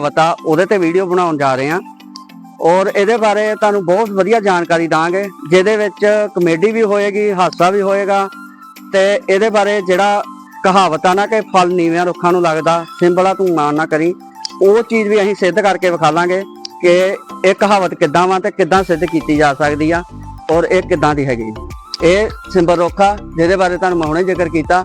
ਕਹਾਵਤ ਆ, ਉਹਦੇ ਤੇ ਵੀਡੀਓ ਬਣਾਉਣ ਜਾ ਰਹੇ ਆ ਔਰ ਇਹਦੇ ਬਾਰੇ ਤੁਹਾਨੂੰ ਬਹੁਤ ਵਧੀਆ ਜਾਣਕਾਰੀ ਦਾਂਗੇ, ਜਿਹਦੇ ਵਿੱਚ ਕਮੇਡੀ ਵੀ ਹੋਏਗੀ, ਹਾਸਾ ਵੀ ਹੋਏਗਾ। ਤੇ ਇਹਦੇ ਬਾਰੇ ਜਿਹੜਾ ਕਹਾਵਤ ਆ ਨਾ ਕਿ ਫਲ ਨੀਵਿਆਂ ਰੁੱਖਾਂ ਨੂੰ ਲੱਗਦਾ, ਸਿੰਬਲਾ ਤੂੰ ਮਾਨ ਨਾ ਕਰੀ, ਉਹ ਚੀਜ਼ ਵੀ ਅਸੀਂ ਸਿੱਧ ਕਰਕੇ ਵਿਖਾ ਲਾਂਗੇ ਕਿ ਇਹ ਕਹਾਵਤ ਕਿੱਦਾਂ ਵਾ ਤੇ ਕਿੱਦਾਂ ਸਿੱਧ ਕੀਤੀ ਜਾ ਸਕਦੀ ਆ, ਔਰ ਇਹ ਕਿੱਦਾਂ ਦੀ ਹੈਗੀ। ਇਹ ਸਿੰਬਲ ਰੁੱਖ ਆ, ਜਿਹਦੇ ਬਾਰੇ ਤੁਹਾਨੂੰ ਮੈਂ ਹੁਣੇ ਜ਼ਿਕਰ ਕੀਤਾ।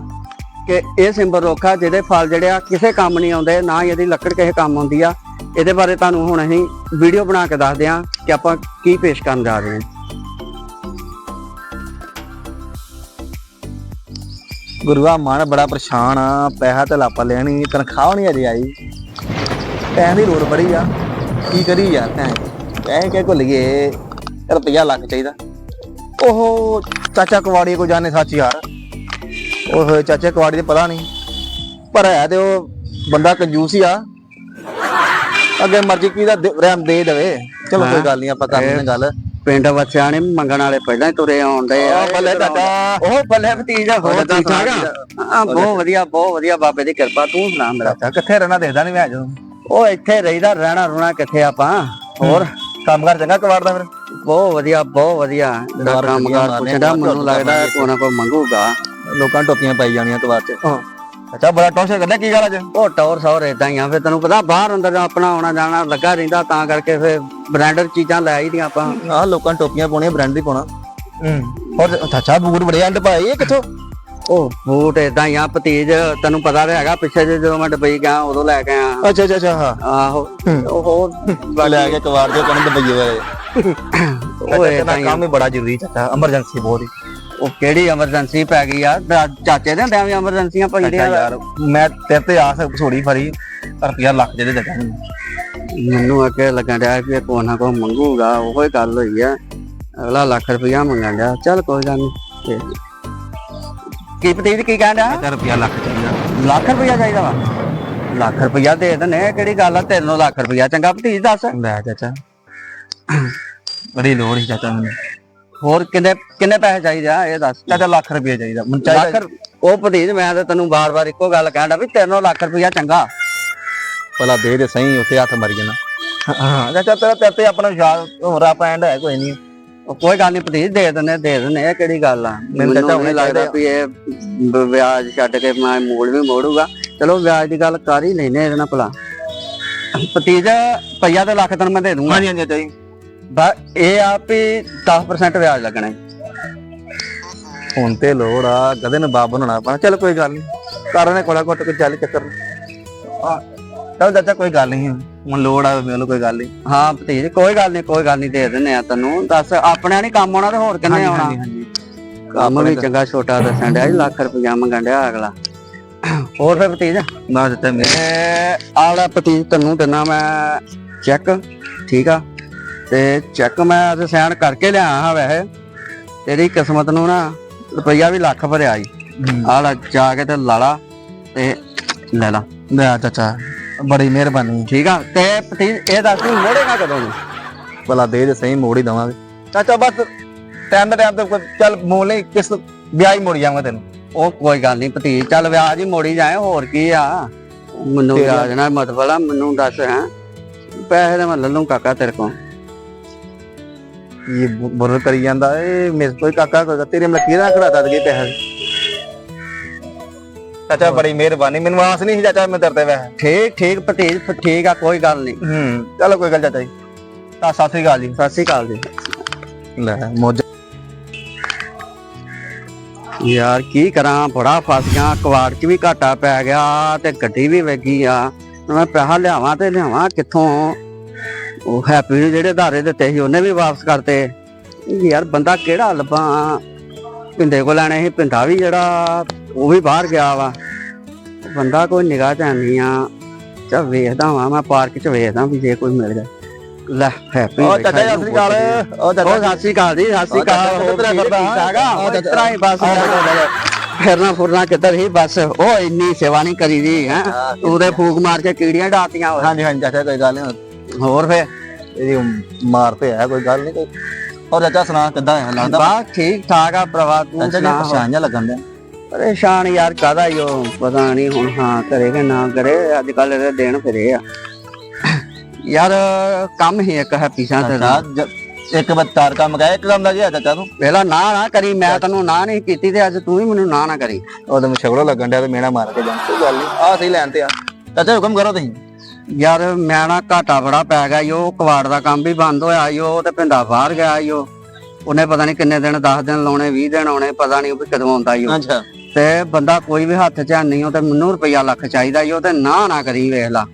ਕਿ ਇਹ ਸਿੰਬਲ ਰੁੱਖ ਆ ਜਿਹਦੇ ਫਲ ਜਿਹੜੇ ਆ ਕਿਸੇ ਕੰਮ ਨਹੀਂ ਆਉਂਦੇ, ਨਾ ਹੀ ਇਹਦੀ ਲੱਕੜ ਕਿਸੇ ਕੰਮ ਆਉਂਦੀ ਆ। ਇਹਦੇ ਬਾਰੇ ਤੁਹਾਨੂੰ ਹੁਣ ਅਸੀਂ ਵੀਡੀਓ ਬਣਾ ਕੇ ਦੱਸਦੇ ਆ ਕਿ ਆਪਾਂ ਕੀ ਪੇਸ਼ ਕਰਨ ਜਾ ਰਹੇ ਹਾਂ। ਗੁਰੂਆ ਮਨ ਬੜਾ ਪਰੇਸ਼ਾਨ ਆ, ਪੈਸਾ ਤੇ ਲਾਪਾ ਲੈਣੀ, ਤਨਖਾਹ ਨਹੀਂ ਅਜੇ ਆਈ। ਪੈਸੇ ਦੀ ਲੋੜ ਬੜੀ ਆ। ਕੀ ਕਰੀ ਯਾਰ ਭੈਣ ਪੈਸੇ ਕਿ ਭੁੱਲ ਗਏ? ਰੁਪਈਆ ਲੱਖ ਚਾਹੀਦਾ। ਉਹ ਚਾਚਾ ਕਵਾੜੀ ਕੋ ਜਾਣੇ ਸੱਚ ਯਾਰ। ਉਹ ਹੋਏ ਚਾਚਾ ਕਵਾੜੀ ਦੇ ਪਤਾ ਨਹੀਂ। ਪਰ ਹੈ ਤੇ ਉਹ ਬੰਦਾ ਕੰਜੂਸ ਹੀ ਆ। ਅੱਗੇ ਮਰਜ਼ੀ ਕੀ ਦਾ ਰਹਿਮ ਦੇ ਦੇਵੇ। ਚਲੋ ਕੋਈ ਗੱਲ ਨਹੀਂ ਆਪਾਂ ਕਰਦੇ ਹਾਂ ਗੱਲ। ਪਿੰਡ ਵਸਿਆ ਨੇ ਮੰਗਣ ਵਾਲੇ ਪਹਿਲਾਂ ਹੀ ਤੁਰੇ ਆਉਂਦੇ ਆ। ਬੱਲੇ ਚਾਚਾ। ਉਹ ਬੱਲੇ ਭਤੀਜਾ ਹੋਰ ਠੀਕ ਠਾਕ ਆ? ਬਹੁਤ ਵਧੀਆ ਬਹੁਤ ਵਧੀਆ ਬਾਬੇ ਦੀ ਕਿਰਪਾ ਤੂੰ ਸੁਣਾ ਮੇਰਾ। ਚਾਚਾ ਕਿੱਥੇ ਰਹਿਣਾ ਦੇਖਦਾ ਨਹੀਂ ਮੈਂ ਜਦੋਂ ਉਹ ਇੱਥੇ ਰਹੀਦਾ ਰਹਿਣਾ ਰੁਣਾ ਕਿੱਥੇ ਆਪਾਂ? ਹੋਰ? ਕੰਮ ਕਰ ਚੰਗਾ ਕਵਾੜਦਾ ਫਿਰ? ਬਹੁਤ ਵਧੀਆ ਬਹੁਤ ਵਧੀਆ। ਜਿਹੜਾ ਬਾਹਰ ਕੰਮ ਗੱਡੀਆਂ ਕਾਰ ਮਾਰਨੇ ਪੁੱਛਦਾ ਮੈਨੂੰ ਲੱਗਦਾ ਕੋਈ ਨਾ ਕੋਈ ਮੰਗੂਗਾ। ਲੋਕਾਂ ਨੂੰ ਟੋਪੀਆਂ ਪਾਈ ਜਾਣੀਆਂ ਕਵਾੜ ਚ। ਅੱਛਾ ਬੜਾ ਟੌਂਸ਼ਨ ਕਰਦਾ ਕੀ ਗੱਲ ਅੱਜ? ਉਹ ਟੌਰ ਸੌਰ ਇਦਾਂ ਹੀ ਆ ਫਿਰ ਤੈਨੂੰ ਪਤਾ ਬਾਹਰ ਅੰਦਰ ਆਪਣਾ ਆਉਣਾ ਜਾਣਾ ਲੱਗਾ ਰਹਿੰਦਾ ਤਾਂ ਕਰਕੇ ਫਿਰ ਬ੍ਰਾਂਡਡ ਚੀਜ਼ਾਂ ਲੈ ਆਈ ਦੀਆਂ ਆਪਾਂ। ਆਹ ਲੋਕਾਂ ਨੂੰ ਟੋਪੀਆਂ ਪਾਉਣੀਆਂ ਬ੍ਰਾਂਡ ਦੀ ਪਾਉਣਾ। ਹੂੰ। ਹੋਰ ਚਾਚਾ ਬੂਟ ਬੜੇ ਐਂਡ ਭਾਈ ਇਹ ਕਿੱਥੋਂ? ਉਹ ਬੂਟ ਇਦਾਂ ਹੀ ਆ ਭਤੀਜ ਤੈਨੂੰ ਪਤਾ ਤਾਂ ਹੈਗਾ ਪਿੱਛੇ ਜਿਹੇ ਜਦੋਂ ਮੈਂ ਦੁਬਈ ਗਿਆ ਉਦੋਂ ਲੈ ਕੇ ਆਇਆ। ਅੱਛਾ ਅੱਛਾ ਅੱਛਾ ਹਾਂ। ਆਹੋ ਉਹ ਹੋਰ ਲੈ ਕੇ ਕਵਾੜ ਦੇ ਉਹ ਉਹ ਏਦਾਂ ਹੀ ਆ। ਕੰਮ ਹੀ ਬੜਾ ਜ਼ਰੂਰੀ ਚਾਚਾ ਐਮਰਜੈਂਸੀ ਬਹੁਤ ਹੀ। ਉਹ ਕਿਹੜੀ ਐਮਰਜੈਂਸੀ ਪੈ ਗਈ ਆ? ਦਾ- ਚਾਚੇ ਦੇ ਹੁੰਦਿਆਂ ਵੀ ਐਮਰਜੈਂਸੀਆਂ ਚਾਚਾ ਪੈਂਦੀਆਂ ਯਾਰ ਮੈਂ ਤੇਰੇ ਤੇ ਆਸ ਸੋੜੀ ਫਰੀ ਰੁਪਿਆ ਲੱਖ ਦੇ ਦੇ ਦੇਗਾ ਮੈਨੂੰ ਮੈਨੂੰ ਅੱਗੇ ਲੱਗਣ ਡਿਆ ਕਿ ਕੋਈ ਨਾ ਕੋਈ ਮੰਗੂਗਾ ਉਹੋ ਹੀ ਗੱਲ ਹੋਈ ਆ। ਅਗਲਾ ਲੱਖ ਰੁਪਇਆ ਮੰਗਣ ਡਿਆ। ਚੱਲ ਕੋਈ ਗੱਲ ਨਹੀਂ ਕੀ ਪਤੀਜ ਕੀ ਕਹਿਣ ਡਿਆ? ਚਾਚਾ ਰੁਪਿਆ ਲੱਖ ਚਾਹੀਦਾ। ਲੱਖ ਰੁਪਇਆ ਚਾਹੀਦਾ ਵਾ? ਲੱਖ ਰੁਪਇਆ ਦੇ ਦਨੇ ਕਿਹੜੀ ਗੱਲ ਆ? ਤੈਨੂੰ ਲੱਖ ਰੁਪਇਆ ਚੰਗਾ ਭਤੀਜ ਦੱਸ। ਲੈ ਚਾਚਾ। ਬੜੀ ਲੋੜ ਸੀ ਚਾਚਾ ਮੈਨੂੰ ਹੋਰ ਕਿੰਨੇ ਕਿੰਨੇ ਪੈਸੇ ਚਾਹੀਦੇ ਆ? ਇਹ ਦੱਸ ਚਾਚਾ ਲੱਖ ਰੁਪਿਆ ਚਾਹੀਦਾ। ਮੈਨੂੰ ਲੱਖ ਚਾਹੀਦਾ ਰੁ- ਉਹ ਭਤੀਜ ਮੈਂ ਤਾਂ ਤੈਨੂੰ ਬਾਰ-ਬਾਰ ਇੱਕੋ ਗੱਲ ਡਿਆ ਵੀ ਤੈਨੂੰ ਲੱਖ ਰੁਪਇਆ ਚੰਗਾ। ਭਲਾ ਦੇ ਦੇ ਸਹੀ ਉੱਥੇ ਹੱਥ ਮਰ ਜਾਣਾ। ਹਾਂ ਚਾਚਾ ਤੇਰਾ ਤੇਰੇ ਤੇ ਆਪਣਾ ਵਿਸ਼ਵਾਸ ਹੋਰ ਆਪਾਂ ਐਂਡ ਹੈ ਕੋਈ ਨਹੀਂ ਉਹ ਕੋਈ ਗੱਲ ਨਹੀਂ ਭਤੀਜ ਦੇ ਦਿੰਦੇ ਦੇ ਦਿੰਦੇ ਇਹ ਕਿਹੜੀ ਗੱਲ ਆ? ਮੈਨੂੰ ਤਾਂ ਨਹੀਂ ਲੱਗਦਾ ਚਾਹੀਦਾ। ਵੀ ਇਹ ਵਿਆਜ ਛੱਡ ਕੇ ਮੈਂ ਮੂਲ ਵੀ ਮੋੜੂਗਾ। ਚਲੋ ਵਿਆਜ ਦੀ ਗੱਲ ਕਰ ਹੀ ਲੈਨੇ ਇਹਦੇ ਨਾਲ ਭਲਾ। ਭਤੀਜ ਪਈਆ ਤੇ ਲੱਖ ਤੈਨੂੰ ਮੈਂ ਦੇ ਦੂੰਗਾ। ਹਾਂਜੀ ਹਾਂਜੀ ਚਾਚਾ ਜੀ ਬਸ ਇਹ ਆ ਵੀ 10% ਵਿਆਜ ਲੱਗਣਾ ਈ। ਹੁਣ ਤੇ ਲੋੜ ਆ ਗਦੇ ਨੂੰ ਬਾਪ ਬਣਾਉਣਾ ਆਪਣਾ ਚੱਲ ਕੋਈ ਗੱਲ ਨਹੀਂ ਕਰਨੇ ਕੋਲਾ ਕੋਟ ਕੋਈ ਚੱਲ ਚੱਕਰ ਨੀ। ਆ ਚੱਲ ਚਾਚਾ ਕੋਈ ਗੱਲ ਨਹੀਂ ਹੁਣ ਲੋੜ ਆ ਮੈਨੂੰ ਕੋਈ ਗੱਲ ਨਹੀਂ ਹਾਂ ਭਤੀਜ ਕੋਈ ਗੱਲ ਨਹੀਂ ਕੋਈ ਗੱਲ ਨਹੀਂ ਦੇ ਦਿੰਦੇ ਆ ਤੈਨੂੰ। ਦੱਸ ਆਪਣੇ ਨਹੀਂ ਕੰਮ ਆਉਣਾ ਤੇ ਹੋਰ ਕਿੰਨੇ ਆਉਣਾ? ਕੰਮ ਵੀ ਚੰਗਾ ਛੋਟਾ ਦੱਸਣ ਡਿਆ ਜੀ, ਲੱਖ ਰੁਪਇਆ ਮੰਗਣ ਡਿਆ ਅਗਲਾ। ਹੋਰ ਫਿਰ ਭਤੀਜ? ਨਾ ਚਾਚਾ ਮੇਰੇ ਆਲਾ ਭਤੀਜ ਤੈਨੂੰ ਦਿਨਾ ਮੈਂ ਚੈੱਕ ਠੀਕ ਆ? ਤੇ ਚੈੱਕ ਮੈਂ ਅੱਜ ਸਾਈਨ ਕਰਕੇ ਲਿਆ ਹਾਂ ਵੈਸੇ। ਤੇਰੀ ਕਿਸਮਤ ਨੂੰ ਨਾ ਰੁਪਈਆ ਵੀ ਲੱਖ ਭਰਿਆ ਈ। ਆਲਾ ਜਾ ਕੇ ਤੇ ਲਾਲਾ ਤੇ ਲੈ ਲਾ। ਲੈ ਚਾਚਾ ਬੜੀ ਮਿਹਰਬਾਨੀ। ਠੀਕ ਆ? ਤੇ ਭਤੀਜ ਇਹ ਦੱਸ ਤੂੰ ਮੋੜੇਗਾ ਕਦੋਂ ਨੂੰ? ਭਲਾ ਦੇ ਦੇ ਸਹੀ ਮੋੜ ਹੀ ਦਵਾਂਗੇ। ਚਾਚਾ ਬਸ ਟਾਈਮ ਦਾ ਟਾਈਮ ਤੇ ਚੱਲ ਮੋੜ ਲਈ ਕਿਸ ਵਿਆਹ ਹੀ ਮੋੜ ਜਾਵਾਂਗਾ ਤੈਨੂੰ। ਉਹ ਕੋਈ ਗੱਲ ਨਹੀਂ ਭਤੀਜ ਚੱਲ ਵਿਆਜ ਹੀ ਮੋੜੀ ਜਾਏ ਹੋਰ ਕੀ ਆ? ਮੈਨੂੰ ਵਿਆਜ ਨਾਲ ਮਤਲਬ ਆ ਮੈਨੂੰ ਦੱਸ ਹੈ। ਪੈਸੇ ਤਾਂ ਮੈਂ ਲੈ ਲੂੰ ਕਾਕਾ ਤੇਰੇ ਕੋਲ। ਇਹ ਬੁਰ ਕਰੀ ਜਾਂਦਾ? ਏ ਮੇਰੇ ਕੋਈ ਕਾਕਾ ਕੋਈ ਤੇਰੇ ਮਲ ਕਿਹੜਾ ਖੜਾਤਾ ਦੇ ਪੈਸੇ। ਚਾਚਾ ਬੜੀ ਮਿਹਰਬਾਨੀ ਮੈਨੂੰ ਆਸ ਨਹੀਂ ਸੀ ਚਾਚਾ ਮੈਂ ਤੇ ਵੈਸੇ। ਠੀਕ ਠੀਕ ਭਤੀਜ ਠੀਕ ਆ ਕੋਈ ਗੱਲ ਨਹੀਂ। ਹੂੰ। ਚਲੋ ਕੋਈ ਗੱਲ ਚਾਚਾ ਜੀ। ਤਾਂ ਸਤਿ ਸ੍ਰੀ ਅਕਾਲ ਜੀ। ਸਤਿ ਸ਼੍ਰੀ ਅਕਾਲ ਜੀ। ਲੈ ਮੋਜ। ਯਾਰ ਕੀ ਕਰਾਂ? ਬੜਾ ਫਸ ਗਿਆ ਕਵਾੜ 'ਚ ਵੀ ਘਾਟਾ ਪੈ ਗਿਆ ਤੇ ਗੱਡੀ ਵੀ ਵੇਗੀ ਆ। ਮੈਂ ਪੈਸਾ ਲਿਆਵਾਂ ਤੇ ਲਿਆਵਾਂ ਕਿੱਥੋਂ? ਉਹ ਹੈਪੀ ਨੂੰ ਜਿਹੜੇ ਧਾਰੇ ਦਿੱਤੇ ਸੀ ਉਹਨੇ ਵੀ ਵਾਪਸ ਕਰਤੇ। ਯਾਰ ਬੰਦਾ ਕਿਹੜਾ ਲੱਭਾਂ? ਪਿੰਡੇ ਕੋ ਲੈਣੇ ਸੀ ਪਿੰਡਾ ਵੀ ਜਿਹੜਾ ਉਹ ਵੀ ਬਾਹਰ ਗਿਆ ਵਾ। ਬੰਦਾ ਕੋਈ ਨਿਗਾਹ ਚ ਨਹੀਂ ਆ। ਚਾ ਵੇਖਦਾ ਵਾਂ ਮੈਂ ਪਾਰਕ 'ਚ ਵੇਖਦਾ ਵੀ ਜੇ ਕੋਈ ਮਿਲ ਜਾਏ। ਲੈ ਹੈਪੀ ਉਹ ਚਾਚਾ ਸਤਿ ਸ੍ਰੀ ਅਕਾਲ। ਉਹ ਚਾਚਾ ਸਤਿ ਸ਼੍ਰੀ ਅਕਾਲ ਜੀ ਸਤਿ ਸ਼੍ਰੀ ਉਹ ਚਾਚਾ ਕਿੱਧਰ ਫਿਰਦਾ? ਉਹ ਹੀ ਬਸ ਫਿਰਨਾ ਫੁਰਨਾ ਕਿੱਧਰ ਹੀ ਬਸ ਉਹ ਇੰਨੀ ਸੇਵਾ ਨਹੀਂ ਕਰੀ ਦੀ ਹੈ ਉਹਦੇ ਫੂਕ ਮਾਰ ਕੇ ਕੀੜੀਆਂ ਡਾਤੀਆਂ। ਹਾਂਜੀ ਹਾਂਜੀ ਚਾਚਾ ਕੋਈ ਗੱਲ ਨਹੀਂ ਹੋਰ ਫੇ ਇਹਦੀ ਮਾਰ ਤੇ ਹੈ ਕੋਈ ਗੱਲ ਨਹੀਂ ਕੋਈ। ਹੋਰ ਚਾਚਾ ਸੁਣਾ ਕਿੱਦਾਂ ਹੈ ਲੱਗਦਾ? ਬਸ ਠੀਕ ਠਾਕ ਆ ਪ੍ਰਵਾ ਤੂੰ ਸੁਣਾ ਪਛਾਣ ਜਾ ਲੱਗਣ ਦਿਆ ਪਰੇਸ਼ਾਨ ਯਾਰ ਕਾਦਾ ਉਹ? ਪਤਾ ਨਹੀਂ ਹੁਣ ਹਾਂ ਕਰੇ ਕਿ ਨਾ ਕਰੇ ਅੱਜ ਕੱਲ ਇਹਦੇ ਦਿਨ ਫਿਰੇ ਆ। ਯਾਰ ਕੰਮ ਹੀ ਇੱਕ ਹੈ ਪੀਸਾਂ ਤੇ ਜ- ਇੱਕ ਵਾਰ ਕੰਮ ਕਹੇ ਇੱਕ ਕੰਮ ਦਾ ਗਿਆ ਚਾਚਾ ਤੂੰ? ਪਹਿਲਾਂ ਨਾ ਨਾ ਕਰੀ ਮੈਂ ਤੈਨੂੰ ਨਾ ਨਹੀਂ ਕੀਤੀ ਤੇ ਅੱਜ ਤੂੰ ਹੀ ਮੈਨੂੰ ਨਾ ਨਾ ਕਰੀ। ਉਹਦੇ ਮੈਂ ਛਗੜਾ ਲੱਗਣ ਡਿਆ ਤੇ ਮੇਣਾ ਮਾਰ ਕੇ ਜਾਂ ਕੋਈ ਗੱਲ ਨਹੀਂ ਆ ਸਹੀ ਲੈਣ ਤੇ ਆ। ਚਾਚਾ ਹੁਕਮ ਕਰੋ ਤੁਸੀਂ। ਯਾਰ ਮੈਂ ਨਾ ਘਾਟਾ ਬੜਾ ਪੈ ਗਿਆ ਉਹ ਕਵਾੜ ਦਾ ਕੰਮ ਵੀ ਬੰਦ ਹੋਇਆ ਉਹ ਤੇ ਪਿੰਡਾ ਬਾਹਰ ਗਿਆ ਉਹ। ਉਹਨੇ ਪਤਾ ਨਹੀਂ ਕਿੰਨੇ ਦਿਨ 10 ਦਿਨ ਲਾਉਣੇ 20 ਦਿਨ ਆਉਣੇ ਪਤਾ ਨਹੀਂ ਉਹ ਵੀ ਕਦੋਂ ਆਉਂਦਾ ਅੱਛਾ। ਤੇ ਬੰਦਾ ਕੋਈ ਵੀ ਹੱਥ 'ਚ ਨਹੀਂ ਉਹ ਤੇ ਮੈਨੂੰ ਰੁਪਈਆ ਲੱਖ ਚਾਹੀਦਾ ਉਹ ਤੇ ਨਾ ਨਾ ਕਰੀ ਵੇਖ ਲਾ।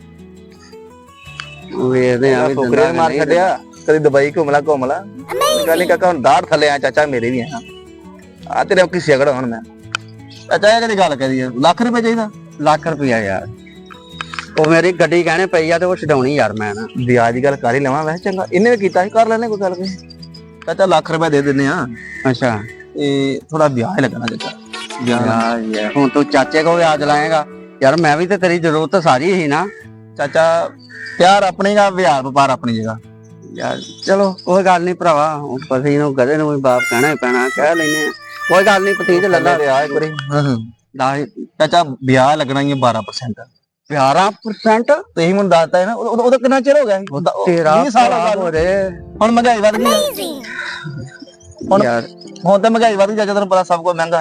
ਵੇਖਦੇ ਆ ਵੀ ਫੁਕਰੇ ਦਿੰਦਾ ਕਿ ਮਾਰ ਨਹੀਂ ਛੱਡਿਆ ਕਦੀ ਦੁਬਈ ਗੱਲ ਨਹੀਂ ਕਾਕਾ ਹੁਣ ਦਾੜ ਥੱਲੇ ਆ ਚਾਚਾ ਮੇਰੇ ਵੀ ਆ। ਆ ਤੇਰੇ ਕੀ ਛਗੜ ਹੁਣ ਮੈਂ। ਚਾਚਾ ਇਹ ਕਦੀ ਗੱਲ ਕਰੀ ਆ? ਲੱਖ ਰੁਪਏ ਚਾਹੀਦਾ? ਲੱਖ ਰੁਪਈਆ ਯਾਰ। ਉਹ ਮੇਰੀ ਗੱਡੀ ਗਹਿਣੇ ਪਈ ਆ ਤੇ ਉਹ ਛਡਾਉਣੀ ਯਾਰ ਮੈਂ ਨਾ। ਵਿਆਜ ਦੀ ਗੱਲ ਕਰ ਹੀ ਲਵਾਂ ਵੈਸੇ ਚੰਗਾ। ਇਹਨੇ ਵੀ ਕੀਤਾ ਸੀ ਕਰ ਲੈਣੇ ਕੋਈ ਗੱਲ ਨਹੀਂ। ਚਾਚਾ ਲੱਖ ਰੁਪਏ ਦੇ ਦਿੰਨੇ ਆ ਅੱਛਾ। ਇਹ ਥੋੜਾ ਵਿਆਜ ਲੱਗਣਾ ਚਾਚਾ ਯਾਰ ਯਾਰ, ਹੁਣ ਤੂੰ ਚਾਚੇ ਕੋਲ ਵਿਆਜ ਲਾਏਗਾ। ਯਾਰ ਮੈਂ ਵੀ ਤੇ ਤੇਰੀ ਜ਼ਰੂਰਤ ਸਾਰੀ ਹੀ ਨਾ। ਚਾਚਾ ਪਿਆਰ ਆਪਣੀ ਦਾ ਵਿਆਜ ਵਪਾਰ ਆਪਣੀ ਜਗ੍ਹਾ। ਯਾਰ ਚਲੋ ਕੋਈ ਗੱਲ ਨਹੀਂ ਭਰਾਵਾ। ਹੁਣ ਪਤੀ ਨੂੰ ਗਧੇ ਨੂੰ ਵੀ ਬਾਪ ਕਹਿਣਾ ਹੀ ਪੈਣਾ ਕਹਿ ਲੈਨੇ ਆ ਕੋਈ ਗੱਲ ਨਹੀਂ ਲੱਗਾ ਤੇ ਆ ਇੱਕ ਵਾਰੀ। ਹਾਂ ਹਾਂ। ਚਾਚਾ ਵਿਆਜ ਲੱਗਣਾ ਹੀ ਹੈ 12% 11% ਤੁਸੀਂ ਮੈਨੂੰ ਦੱਸਤਾ ਹੈ ਨਾ ਉਹ- ਉਹ- ਉਹਦਾ ਕਿੰਨਾ ਚਿਰ ਹੋ ਗਿਆ ਸੀ? ਉਹ ਤੇਰਾ 20 ਸਾਲ ਹੋ ਭਰਾ ਗਏ ਹੋਰੇ ਹੁਣ ਮਹਿੰਗਾਈ ਵੱਧ ਗਈ। ਆ। ਹੁਣ ਯਾਰ। ਹੁਣ ਤਾਂ ਮਹਿੰਗਾਈ ਵੱਧ ਗਈ ਚਾਚਾ ਤੈਨੂੰ ਪਤਾ ਸਭ ਕੁਝ ਮਹਿੰਗਾ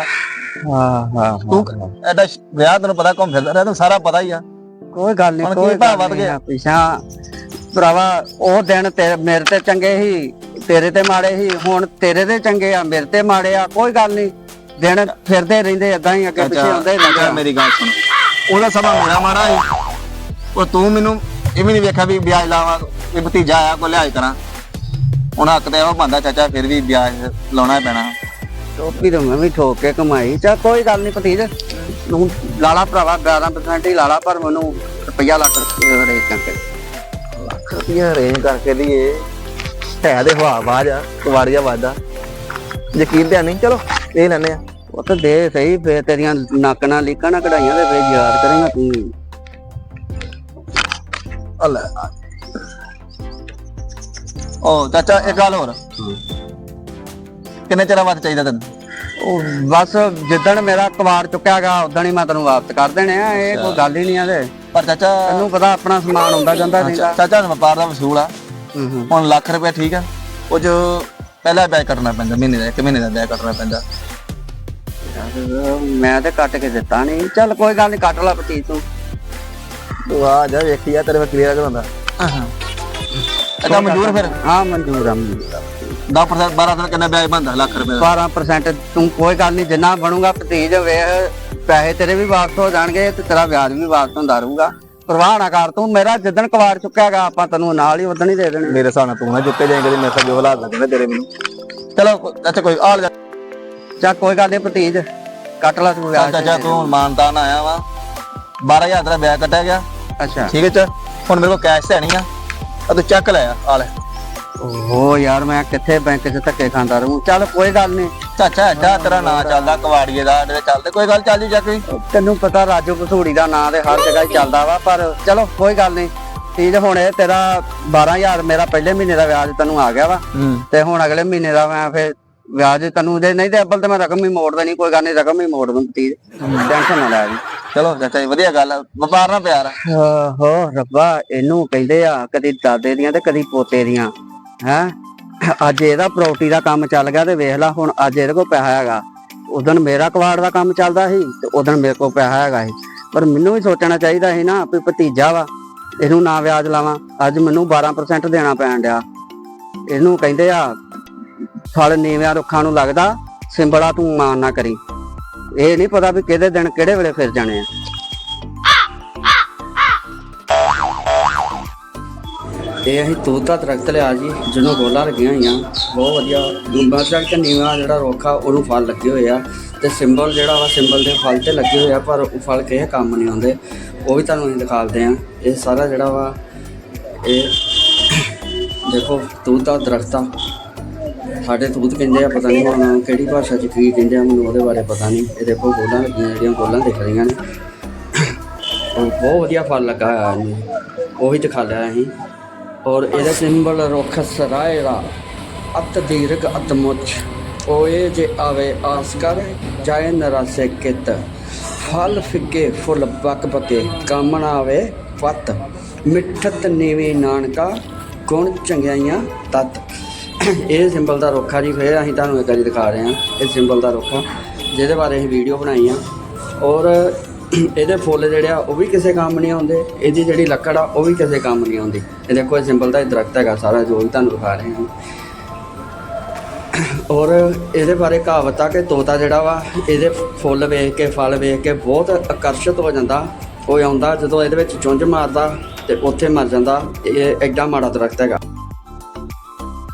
ਹਾਂ। ਹਾਂ ਤੂੰ ਐਡਾ ਸ਼- ਵਿਆਹ ਤੈਨੂੰ ਪਤਾ ਘੁੰਮ ਫਿਰਦਾ ਰਿਹਾ ਤੈਨੂੰ ਸਾਰਾ ਪਤਾ ਹੀ ਆ। ਕੋਈ ਗੱਲ ਨਹੀਂ ਹੁਣ ਕੀ ਕੋਈ ਭਾਅ ਵੱਧ ਨਹੀਂ ਗਿਆ? ਪਿਛਾ ਭਰਾਵਾ ਉਹ ਦਿਨ ਤੇ ਮੇਰੇ ਤੇ ਚੰਗੇ ਸੀ ਤੇਰੇ ਤੇ ਮਾੜੇ ਸੀ ਹੁਣ ਤੇਰੇ ਤੇ ਚੰਗੇ ਆ ਮੇਰੇ ਤੇ ਮਾੜੇ ਆ ਕੋਈ ਗੱਲ ਨਹੀਂ ਦਿਨ ਫਿਰਦੇ ਰਹਿੰਦੇ ਏਦਾਂ ਹੀ ਅੱਗੇ ਪਿੱਛੇ ਹੁੰਦੇ ਹੀ ਚਾਚਾ ਰਹਿੰਦੇ ਮੇਰੀ ਗੱਲ ਸੁਣ। ਉਹਦਾ ਸਮਾਂ ਮੇਰਾ ਮਾੜਾ ਸੀ ਉਹ ਤੂੰ ਮੈਨੂੰ ਇਹ ਵੀ ਨਹੀਂ ਵੇਖਿਆ ਵੀ ਵਿਆਜ ਲਾਵਾਂ, ਵੀ ਭਤੀਜਾ ਆਇਆ ਕੋ ਲਿਆਜ ਕਰਾਂ। ਹੁਣ ਹੱਕ ਤੇ ਉਹ ਬੰਦਾ ਚਾਚਾ, ਫਿਰ ਵੀ ਵਿਆਜ ਲਾਉਣਾ ਪੈਣਾ। ਟੋਪੀ ਤਾਂ ਮੈਂ ਵੀ ਠੋਕ ਕੇ ਕਮਾਈ। ਚਾ ਕੋਈ ਗੱਲ ਨਹੀਂ ਭਤੀਜ। ਨੂੰ ਲਾਲਾ ਭਰਾਵਾ 12% ਹੀ ਲਾਲਾ, ਪਰ ਮੈਨੂੰ ਰੁਪਈਆ ਲੱਖ ਰੇਂਜ ਕਰਕੇ ਲੱਖ ਰੁਪਈਆ ਰੇਂਜ ਕਰਕੇ ਲਈਏ ਹੈ ਦੇ ਹਵਾ ਬਾਜ ਆ, ਕੁਵਾੜੀਆ ਵਾਦਾ ਯਕੀਨ ਤੇ ਨਹੀਂ? ਚਲੋ, ਇਹ ਲੈਨੇ ਆ। ਉਹ ਤਾਂ ਦੇ ਸਹੀ ਫੇਰ ਤੇਰੀਆਂ ਨੱਕ ਨਾਲ ਲੀਕਾਂ ਨਾਲ ਕਢਾਈਆਂ ਤੇ ਫੇਰ ਯਾਦ ਕਰੇਗਾ ਤੂੰ। ਅੱਲਾ। ਉਹ ਚਾਚਾ ਇੱਕ ਗੱਲ ਹੋਰ। ਕਿੰਨੇ ਚਿਰ ਬਾਅਦ ਚਾਹੀਦਾ ਤੈਨੂੰ? ਉਹ ਬਸ ਜਿੱਦਣ ਮੇਰਾ ਕਵਾੜ ਚੁੱਕਿਆਗਾ ਉਦਣ ਹੀ ਮੈਂ ਤੈਨੂੰ ਵਾਪਸ ਕਰ ਦੇਣੇ ਆ ਇਹ ਕੋਈ ਗੱਲ ਹੀ ਨਹੀਂ ਆ ਤੇ। ਪਰ ਚਾਚਾ ਤੈਨੂੰ ਪਤਾ ਆਪਣਾ ਸਮਾਨ ਹੁੰਦਾ ਜਾਂਦਾ ਨਹੀਂਗਾ। ਚਾਚਾ ਵਪਾਰ ਦਾ ਵਸੂਲ ਆ। ਹੂੰ ਹੂੰ। ਹੁਣ ਲੱਖ ਰੁਪਏ ਠੀਕ ਆ। ਉਹ ਜੋ ਪਹਿਲਾ ਬੈਗ ਕੱਟਣਾ ਪੈਂਦਾ ਮਹੀਨੇ ਦਾ ਇੱਕ ਮਹੀਨੇ ਦਾ ਬੈਗ ਕੱਟਣਾ ਪੈਂਦਾ। ਯਾਰ, ਮੈਂ ਤੇ ਕੱਟ ਕੇ ਦਿੱਤਾ ਨਹੀਂ ਚੱਲ ਕੋਈ ਗੱਲ ਨਹੀਂ ਕੱਟ ਲੈ ਪਤੀ ਤੂੰ। ਤੂੰ ਆ ਜਾ ਵੇਖੀ ਆ ਤੇਰੇ ਮੈਂ ਕਲੀਅਰ ਕਰਾਉਂਦਾ ਹਾਂ ਮਨਜ਼ੂਰ ਫਿਰ? ਹਾਂ ਮਨਜ਼ੂਰ ਆ ਮਨਜ਼ੂਰ ਆ। 10% 12% ਕਿੰਨਾ ਬੈਗ ਬਣਦਾ? ਲੱਖ ਰੁਪਏ ਦਾ। 12% ਤੂੰ ਕੋਈ ਗੱਲ ਨਹੀਂ ਜਿੰਨਾ ਬਣੂਗਾ ਭਤੀਜ ਵੇਖ ਪੈਸੇ ਤੇਰੇ ਵੀ ਵਾਪਸ ਹੋ ਜਾਣਗੇ ਤੇ ਤੇਰਾ ਵਿਆਜ ਵੀ ਵਾਪਸ ਹੁੰਦਾ ਰਹੂਗਾ। ਪਰਵਾਹ ਨਾ ਕਰ ਤੂੰ ਮੇਰਾ ਜਿੱਦਣ ਕਵਾੜ ਚੁੱਕਿਆਗਾ ਆਪਾਂ ਤੈਨੂੰ ਨਾਲ ਹੀ ਉਦਣ ਹੀ ਦੇ ਦੇਣੇ। ਮੇਰੇ ਹਿਸਾਬ ਨਾਲ ਤੂੰ ਨਾ ਚੁੱਕੇ ਜਾਏਂਗੇ ਮੇਰੇ ਸਾਹ ਜੋ ਹਾਲਾਤ ਲੱਗਦੇ ਤੇਰੇ ਮੈਨੂੰ। ਚਲੋ ਅੱਛਾ ਕੋਈ ਆਲ ਚੱਲ ਕੋਈ ਗੱਲ ਨਹੀਂ ਭਤੀਜ ਕੱਟ ਲੈ ਤੂੰ ਵਿਆਜ ਚਾਚਾ ਤੂੰ ਮਾਨਤਾਨ ਆਇਆ ਵਾ। 12000 ਦਾ ਬੈਗ ਕੱਟਿਆ ਗਿਆ। ਅੱਛਾ। ਠੀਕ ਹੈ ਚ ਹੁਣ ਮੇਰੇ ਕੋਲ ਕੈਸ਼ ਤੇ ਨਹੀਂ ਆ। ਆ ਤੂੰ ਚੱਕ ਲੈ ਆ ਲੈ। ਓਹੋ ਯਾਰ ਮੈਂ ਕਿੱਥੇ ਬੈਂਕ 'ਚ ਧੱਕੇ ਖਾਂਦਾ ਰਹੂੰ? ਚੱਲ ਕੋਈ ਗੱਲ ਨਹੀਂ ਚਾਚਾ ਐਡਾ ਤੇਰਾ ਨਾਂ ਚੱਲਦਾ ਕਵਾੜੀਏ ਦਾ ਇਹਦੇ ਚੱਲਦੇ। ਕੋਈ ਗੱਲ ਚੱਲਦੀ ਜਾ ਕੋਈ ਤੈਨੂੰ ਪਤਾ ਰਾਜੂ ਕਸੂੜੀ ਦਾ ਨਾਂ ਤੇ ਹਰ ਜਗ੍ਹਾ ਹੀ ਚੱਲਦਾ ਵਾ ਪਰ ਚਲੋ ਕੋਈ ਗੱਲ ਨਹੀਂ ਚੀਜ਼ ਹੁਣ ਇਹ ਤੇਰਾ 12000 ਮੇਰਾ ਪਹਿਲੇ ਮਹੀਨੇ ਦਾ ਵਿਆਜ ਤੈਨੂੰ ਆ ਗਿਆ ਵਾ। ਤੇ ਹੁਣ ਅਗਲੇ ਮਹੀਨੇ ਦਾ ਮੈਂ ਫਿਰ ਵਿਆਜ ਤੈਨੂੰ ਦੇ ਨਹੀਂ ਤੇ ਅੱਬਲ ਤੇ ਮੈਂ ਰਕਮ ਹੀ ਮੋੜ ਦੇਣੀ ਕੋਈ ਗੱਲ ਨਹੀਂ, ਰਕਮ ਹੀ ਮੋੜ ਦੂੰ ਟੈਨਸ਼ਨ ਨਾ ਲੈ ਜੀ ਚਲੋ, ਚਾਚਾ ਜੀ, ਵਧੀਆ ਗੱਲ ਆ, ਵਪਾਰ ਨਾਲ ਪਿਆਰ ਆ। ਹੋ ਰੱਬਾ, ਇਹਨੂੰ ਕਹਿੰਦੇ ਆ, ਕਦੀ ਦਾਦੇ ਦੀਆਂ ਤੇ ਕਦੀ ਪੋਤੇ ਦੀਆਂ, ਹੈ? ਅੱਜ ਇਹਦਾ ਪ੍ਰਾਪਰਟੀ ਦਾ ਕੰਮ ਚੱਲ ਗਿਆ ਤੇ ਵੇਖ ਲੈ, ਹੁਣ ਅੱਜ ਇਹਦੇ ਕੋਲ ਪੈਸਾ ਹੈਗਾ। ਉਦੋਂ ਮੇਰਾ ਕਵਾੜ ਦਾ ਕੰਮ ਚੱਲਦਾ ਸੀ ਤੇ ਉਦੋਂ ਮੇਰੇ ਕੋਲ ਪੈਸਾ ਹੈਗਾ ਸੀ। ਪਰ ਮੈਨੂੰ ਵੀ ਸੋਚਣਾ ਚਾਹੀਦਾ ਸੀ ਨਾ ਵੀ ਭਤੀਜਾ ਵਾ, ਇਹਨੂੰ ਨਾ ਵਿਆਜ ਲਾਵਾਂ। ਅੱਜ ਮੈਨੂੰ 12% ਦੇਣਾ ਪੈਣ ਡਿਆ। ਇਹਨੂੰ ਕਹਿੰਦੇ ਆ ਫਲ ਨੀਵਿਆਂ ਰੁੱਖਾਂ ਨੂੰ ਲੱਗਦਾ, ਸਿੰਬੜਾ ਤੂੰ ਮਾਨ ਨਾ ਕਰੀ। ਇਹ ਨਹੀਂ ਪਤਾ ਵੀ ਕਿਹਦੇ ਦਿਨ ਕਿਹੜੇ ਵੇਲੇ ਫਿਰ ਜਾਣੇ ਆ। ਇਹ ਅਸੀਂ ਤੂਤ ਦਾ ਦਰਖਤ ਲਿਆ ਜੀ, ਜਿਹਨੂੰ ਗੋਲਾਂ ਲੱਗੀਆਂ ਹੋਈਆਂ। ਬਹੁਤ ਵਧੀਆ। ਗੁੰਬਾ ਦਰਖਤ ਨੀਵਾ ਜਿਹੜਾ ਰੋਖਾ ਉਹਨੂੰ ਫਲ ਲੱਗੇ ਹੋਏ ਆ। ਤੇ ਸਿੰਬਲ ਜਿਹੜਾ ਵਾ, ਸਿੰਬਲ ਦੇ ਫਲ ਤੇ ਲੱਗੇ ਹੋਏ ਆ, ਪਰ ਉਹ ਫਲ ਕਿਸੇ ਕੰਮ ਨਹੀਂ ਆਉਂਦੇ। ਉਹ ਵੀ ਤੁਹਾਨੂੰ ਅਸੀਂ ਦਿਖਾਉਂਦੇ ਆ। ਇਹ ਸਾਰਾ ਜਿਹੜਾ ਵਾ, ਇਹ ਦੇਖੋ, ਤੂਤ ਦਾ ਆ। ਸਾਡੇ ਤੂਤ ਕਹਿੰਦੇ ਆ, ਪਤਾ ਨਹੀਂ ਹੁਣ ਕਿਹੜੀ ਭਾਸ਼ਾ ਚ ਕੀ ਕਹਿੰਦੇ ਆ, ਮੈਨੂੰ ਉਹਦੇ ਬਾਰੇ ਪਤਾ ਨਹੀਂ। ਇਹ ਦੇਖੋ ਗੋਲਾਂ ਲੱਗੀਆਂ, ਜਿਹੜੀਆਂ ਗੋਲਾਂ ਦਿਖ ਰਹੀਆਂ ਨੇ। ਉਹ ਬਹੁਤ ਵਧੀਆ ਫਲ ਲੱਗਾ ਹੋਇਆ ਇਹਨੂੰ। ਉਹ ਵੀ ਦਿਖਾ ਲਿਆ ਅਸੀਂ। ਔਰ ਇਹਦਾ ਸਿੰਬਲ ਰੁੱਖ ਸਰਾਏ ਦਾ ਅਤ ਦੀਰਘ ਅਤ ਓਏ ਜੇ ਆਵੇ ਆਸ ਕਰ, ਜਾਏ ਨਰਾਸੇ ਕਿਤ। ਫਲ ਫਿੱਕੇ ਫੁੱਲ ਬਕ ਬਕੇ ਕੰਮ ਆਵੇ ਪਤ। ਮਿੱਠਤ ਨੀਵੇਂ ਨਾਨਕਾ, ਗੁਣ ਚੰਗਿਆਈਆਂ ਤਤ। ਇਹ ਸਿੰਬਲ ਦਾ ਰੁੱਖ ਆ ਜੀ, ਫਿਰ ਅਸੀਂ ਤੁਹਾਨੂੰ ਇੱਕ ਵਾਰੀ ਦਿਖਾ ਰਹੇ ਹਾਂ, ਇਹ ਸਿੰਬਲ ਦਾ ਰੁੱਖ ਆ, ਜਿਹਦੇ ਬਾਰੇ ਅਸੀਂ ਵੀਡੀਓ ਬਣਾਈ ਆ। ਔਰ ਇਹਦੇ ਫੁੱਲ ਜਿਹੜੇ ਆ, ਉਹ ਵੀ ਕਿਸੇ ਕੰਮ ਨਹੀਂ ਆਉਂਦੇ ਇਹਦੀ ਜਿਹੜੀ ਲੱਕੜ ਆ, ਉਹ ਵੀ ਕਿਸੇ ਕੰਮ ਨਹੀਂ ਆਉਂਦੀ। ਇਹ ਦੇਖੋ, ਇਹ ਸਿੰਬਲ ਦਾ ਇਹ ਦਰਖਤ ਹੈਗਾ ਸਾਰਾ, ਜੋ ਵੀ ਤੁਹਾਨੂੰ ਦਿਖਾ ਰਹੇ ਹਾਂ। ਔਰ ਇਹਦੇ ਬਾਰੇ ਕਹਾਵਤ ਆ ਕਿ ਤੋਤਾ ਜਿਹੜਾ ਵਾ, ਇਹਦੇ ਫੁੱਲ ਵੇਖ ਕੇ, ਫਲ ਵੇਖ ਕੇ ਬਹੁਤ ਆਕਰਸ਼ਿਤ ਹੋ ਜਾਂਦਾ। ਉਹ ਆਉਂਦਾ, ਜਦੋਂ ਇਹਦੇ ਵਿੱਚ ਚੁੰਝ ਮਾਰਦਾ ਤੇ ਉੱਥੇ ਮਰ ਜਾਂਦਾ ਇਹ ਐਡਾ ਮਾੜਾ ਦਰਖਤ ਹੈਗਾ।